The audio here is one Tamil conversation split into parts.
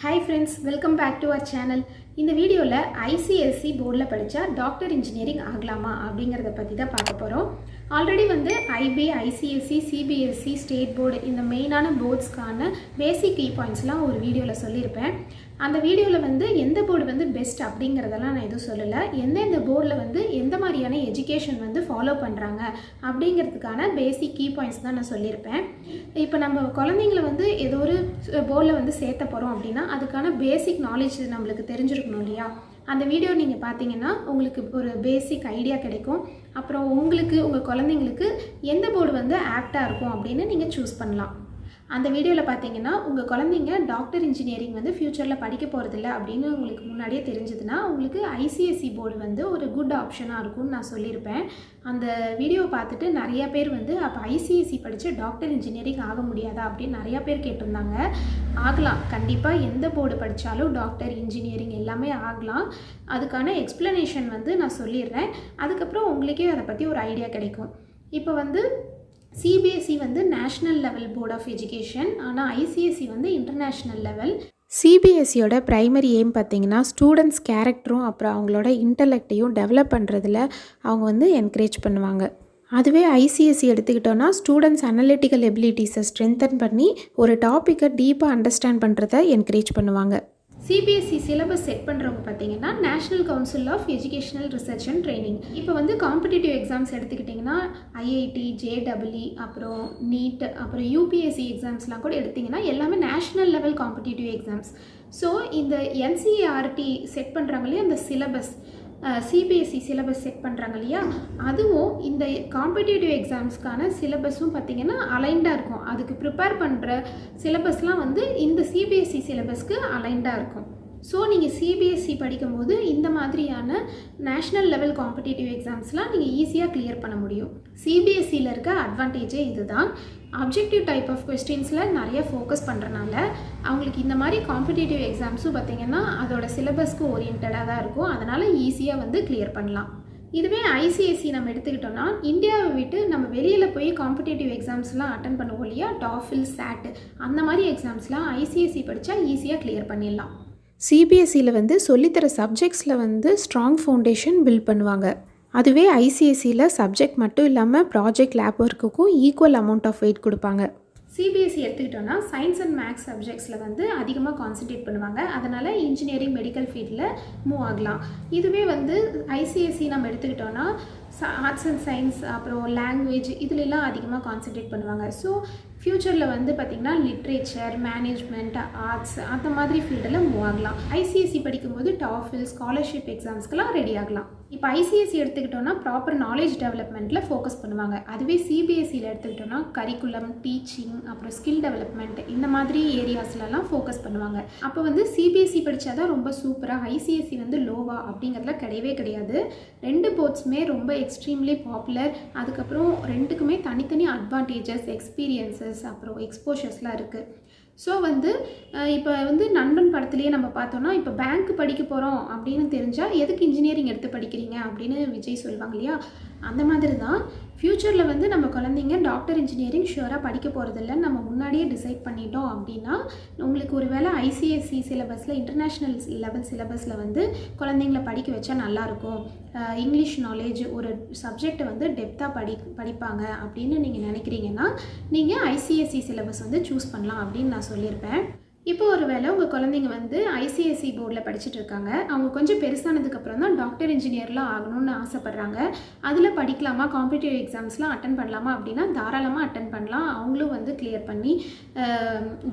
Hi friends welcome back to our channel இந்த வீடியோவில் ஐசிஎஸ்சி போர்டில் படித்தா டாக்டர் இன்ஜினியரிங் ஆகலாமா அப்படிங்கிறத பற்றி தான் பார்க்க போகிறோம் ஆல்ரெடி வந்து IB ICSE CBSE state board இந்த மெயினான போர்ட்ஸ்க்கான பேசிக் கீ பாயிண்ட்ஸ்லாம் ஒரு வீடியோவில் சொல்லியிருப்பேன். அந்த வீடியோவில் வந்து எந்த போர்டு வந்து பெஸ்ட் அப்படிங்கிறதெல்லாம் நான் எதுவும் சொல்லலை. எந்தெந்த போர்டில் வந்து எந்த மாதிரியான எஜுகேஷன் வந்து ஃபாலோ பண்ணுறாங்க அப்படிங்கிறதுக்கான பேசிக் கீ பாயிண்ட்ஸ் தான் நான் சொல்லியிருப்பேன். இப்போ நம்ம குழந்தைங்கள வந்து ஏதோ ஒரு போர்டில் வந்து சேர்த்த போகிறோம் அப்படின்னா அதுக்கான பேசிக் நாலேஜ் நம்மளுக்கு தெரிஞ்சிருக்கணும் இல்லையா? அந்த வீடியோ நீங்கள் பார்த்தீங்கன்னா உங்களுக்கு ஒரு பேசிக் ஐடியா கிடைக்கும். அப்புறம் உங்களுக்கு உங்கள் குழந்தைங்களுக்கு எந்த போர்டு வந்து ஆப்டாக இருக்கும் அப்படின்னு நீங்கள் சூஸ் பண்ணலாம். அந்த வீடியோவில் பார்த்தீங்கன்னா உங்கள் குழந்தைங்க டாக்டர் இன்ஜினியரிங் வந்து ஃப்யூச்சரில் படிக்க போகிறதில்ல அப்படின்னு உங்களுக்கு முன்னாடியே தெரிஞ்சதுன்னா உங்களுக்கு ஐசிஎஸ்சி போர்டு வந்து ஒரு குட் ஆப்ஷனாக இருக்கும்னு நான் சொல்லியிருப்பேன். அந்த வீடியோ பார்த்துட்டு நிறைய பேர் வந்து அப்போ ஐசிஎஸ்சி படித்து டாக்டர் இன்ஜினியரிங் ஆக முடியாதா அப்படின்னு நிறையா பேர் கேட்டிருந்தாங்க. ஆகலாம். கண்டிப்பாக எந்த போர்டு படித்தாலும் டாக்டர் இன்ஜினியரிங் எல்லாமே ஆகலாம். அதுக்கான எக்ஸ்ப்ளனேஷன் வந்து நான் சொல்லிடுறேன். அதுக்கப்புறம் உங்களுக்கே அதை பற்றி ஒரு ஐடியா கிடைக்கும். இப்போ வந்து சிபிஎஸ்சி வந்து national level board of education ஆனால் ஐசிஎஸ்சி வந்து இன்டர்நேஷ்னல் லெவல் சிபிஎஸ்சியோட ப்ரைமரி எய்ம் பார்த்தீங்கன்னா ஸ்டூடெண்ட்ஸ் கேரக்டரும் அப்புறம் அவங்களோட இன்டலெக்டையும் டெவலப் பண்ணுறதுல அவங்க வந்து என்கரேஜ் பண்ணுவாங்க. அதுவே ஐசிஎஸ்சி எடுத்துக்கிட்டோன்னா ஸ்டூடெண்ட்ஸ் அனலிட்டிக்கல் எபிலிட்டிஸை ஸ்ட்ரென்தன் பண்ணி ஒரு டாப்பிக்கை டீப்பாக அண்டர்ஸ்டாண்ட் பண்ணுறத என்கரேஜ் பண்ணுவாங்க. சிபிஎஸ்சி சிலபஸ் செட் பண்ணுறவங்க பார்த்தீங்கன்னா national council of educational research and training இப்போ வந்து காம்படிட்டிவ் எக்ஸாம்ஸ் எடுத்துக்கிட்டிங்கன்னா ஐஐடி ஜேடபிள்இ அப்புறம் நீட் அப்புறம் யூபிஎஸ்சி எக்ஸாம்ஸ்லாம் கூட எடுத்திங்கன்னா எல்லாமே national level competitive exams so இந்த என்சிஏஆர்டி செட் பண்ணுறாங்களே அந்த சிலபஸ் சிபிஎஸ்சி சிலபஸ் செட் பண்ணுறாங்க இல்லையா? அதுவும் இந்த காம்படிட்டிவ் எக்ஸாம்ஸ்க்கான சிலபஸும் பார்த்திங்கன்னா அலைண்டாக இருக்கும். அதுக்கு ப்ரிப்பேர் பண்ணுற சிலபஸ்லாம் வந்து இந்த சிபிஎஸ்சி சிலபஸ்க்கு அலைண்டாக இருக்கும். ஸோ நீங்கள் சிபிஎஸ்சி படிக்கும்போது இந்த மாதிரியான நேஷ்னல் லெவல் காம்படிட்டிவ் எக்ஸாம்ஸ்லாம் நீங்கள் ஈஸியாக கிளியர் பண்ண முடியும். சிபிஎஸ்சியில் இருக்க அட்வான்டேஜே இதுதான். அப்ஜெக்டிவ் டைப் ஆஃப் கொஸ்டின்ஸில் நிறைய ஃபோக்கஸ் பண்ணுறனால அவங்களுக்கு இந்த மாதிரி காம்படிட்டிவ் எக்ஸாம்ஸும் பார்த்திங்கன்னா அதோட சிலபஸ்க்கு ஓரியன்டாக தான் இருக்கும். அதனால் ஈஸியாக வந்து கிளியர் பண்ணலாம். இதுவே ஐசிஎஸ்சி நம்ம எடுத்துக்கிட்டோம்னா இந்தியாவை விட்டு நம்ம வெளியில் போய் காம்படிட்டிவ் எக்ஸாம்ஸ்லாம் அட்டன் பண்ணுவோம் இல்லையா? டாஃபில் சேட்டு அந்த மாதிரி எக்ஸாம்ஸ்லாம் ஐசிஎஸ்சி படித்தா ஈஸியாக கிளியர் பண்ணிடலாம். சிபிஎஸ்சியில் வந்து சொல்லித்தர சப்ஜெக்ட்ஸில் வந்து ஸ்ட்ராங் ஃபவுண்டேஷன் பில்ட் பண்ணுவாங்க. அதுவே ஐசிஎஸ்சியில் சப்ஜெக்ட் மட்டும் இல்லாமல் ப்ராஜெக்ட் லேப் ஒர்க்குக்கும் ஈக்குவல் அமௌண்ட் ஆஃப் வெயிட் கொடுப்பாங்க. சிபிஎஸ்சி எடுத்துக்கிட்டோன்னா சயின்ஸ் அண்ட் மேக்ஸ் சப்ஜெக்ட்ஸில் வந்து அதிகமாக கான்சென்ட்ரேட் பண்ணுவாங்க. அதனால் இன்ஜினியரிங் மெடிக்கல் ஃபீல்டில் மூவ் ஆகலாம். இதுவே வந்து ஐசிஎஸ்சி நம்ம எடுத்துக்கிட்டோன்னா ஆர்ட்ஸ் அண்ட் சயின்ஸ் அப்புறம் லாங்குவேஜ் இதுலலாம் அதிகமாக கான்சென்ட்ரேட் பண்ணுவாங்க. ஸோ ஃப்யூச்சரில் வந்து பார்த்திங்கன்னா லிட்ரேச்சர் மேனேஜ்மெண்ட் ஆர்ட்ஸ் அந்த மாதிரி ஃபீல்டில் மூவ் ஆகலாம். ஐசிஎஸ்சி படிக்கும்போது டாஃபில் ஸ்காலர்ஷிப் எக்ஸாம்ஸ்க்கெலாம் ரெடி ஆகலாம். இப்போ ஐசிஎஸ்சி எடுத்துக்கிட்டோன்னா ப்ராப்பர் நாலேஜ் டெவலப்மெண்ட்டில் ஃபோக்கஸ் பண்ணுவாங்க. அதுவே சிபிஎஸ்சியில் எடுத்துக்கிட்டோன்னா கரிக்குலம் டீச்சிங் அப்புறம் ஸ்கில் டெவலப்மெண்ட் இந்த மாதிரி ஏரியாஸ்லலாம் ஃபோக்கஸ் பண்ணுவாங்க. அப்போ வந்து சிபிஎஸ்சி படித்தா தான் ரொம்ப சூப்பராக ஐசிஎஸ்சி வந்து லோவா அப்படிங்கிறதுல கிடையவே கிடையாது. ரெண்டு போர்ட்ஸுமே ரொம்ப எக்ஸ்ட்ரீம்லி பாப்புலர் அதுக்கப்புறம் ரெண்டுக்குமே தனித்தனி அட்வான்டேஜஸ் எக்ஸ்பீரியன்ஸஸ் அப்புறம் எக்ஸ்போஷர்ஸ்லாம் இருக்குது ஸோ வந்து இப்போ வந்து நண்பன் படத்துலேயே நம்ம பார்த்தோன்னா இப்போ பேங்க் படிக்க போகிறோம் அப்படின்னு தெரிஞ்சால் எதுக்கு இன்ஜினியரிங் எடுத்து படிக்கிறீங்க அப்படின்னு விஜய் சொல்லுவாங்க இல்லையா? அந்த மாதிரி தான் ஃப்யூச்சரில் வந்து நம்ம குழந்தைங்க டாக்டர் இன்ஜினியரிங் ஷுவராக படிக்க போகிறதில்ல நம்ம முன்னாடியே டிசைட் பண்ணிட்டோம் அப்படின்னா உங்களுக்கு ஒரு வேளை ஐசிஎஸ்சி சிலபஸில் இன்டர்நேஷ்னல் லெவல் சிலபஸில் வந்து குழந்தைங்கள படிக்க வச்சா நல்லாயிருக்கும். இங்கிலீஷ் நாலேஜ் ஒரு சப்ஜெக்டை வந்து டெப்த்தாக படி படிப்பாங்க அப்படின்னு நீங்கள் நினைக்கிறீங்கன்னா நீங்கள் ஐசிஎஸ்சி சிலபஸ் வந்து சூஸ் பண்ணலாம் அப்படின்னு நான் சொல்லியிருப்பேன். இப்போ ஒரு வேளை உங்கள் குழந்தைங்க வந்து ஐசிஎஸ்சி போர்டில் படிச்சுட்டு இருக்காங்க. அவங்க கொஞ்சம் பெருசானதுக்கப்புறம் தான் டாக்டர் இன்ஜினியர்லாம் ஆகணும்னு ஆசைப்பட்றாங்க. அதில் படிக்கலாமா? காம்படிட்டிவ் எக்ஸாம்ஸ்லாம் அட்டன் பண்ணலாமா? அப்படின்னா தாராளமாக அட்டன் பண்ணலாம். அவங்களும் வந்து கிளியர் பண்ணி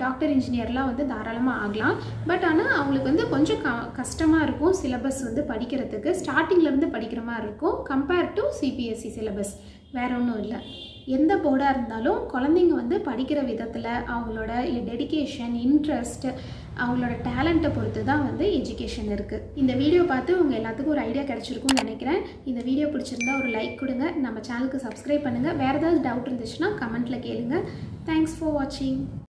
டாக்டர் இன்ஜினியர்லாம் வந்து தாராளமாக ஆகலாம். பட் ஆனால் அவங்களுக்கு வந்து கொஞ்சம் க கஷ்டமாக இருக்கும் சிலபஸ் வந்து படிக்கிறதுக்கு. ஸ்டார்டிங்லேருந்து படிக்கிற மாதிரி இருக்கும். கம்பேர் டு சிபிஎஸ்சி சிலபஸ் வேற ஒன்றும் இல்லை. எந்த போர்டாக இருந்தாலும் குழந்தைங்க வந்து படிக்கிற விதத்தில் அவங்களோட டெடிக்கேஷன் இன்ட்ரெஸ்ட் அவங்களோட டேலண்ட்டை பொறுத்து தான் வந்து எஜுகேஷன் இருக்குது இந்த வீடியோ பார்த்து உங்கள் எல்லாத்துக்கும் ஒரு ஐடியா கிடச்சிருக்கும்னு நினைக்கிறேன். இந்த வீடியோ பிடிச்சிருந்தா ஒரு லைக் கொடுங்க. நம்ம சேனலுக்கு சப்ஸ்கிரைப் பண்ணுங்கள் வேறு ஏதாவது டவுட் இருந்துச்சுன்னா கமெண்ட்டில் கேளுங்கள் தேங்க்ஸ் ஃபார் வாட்சிங்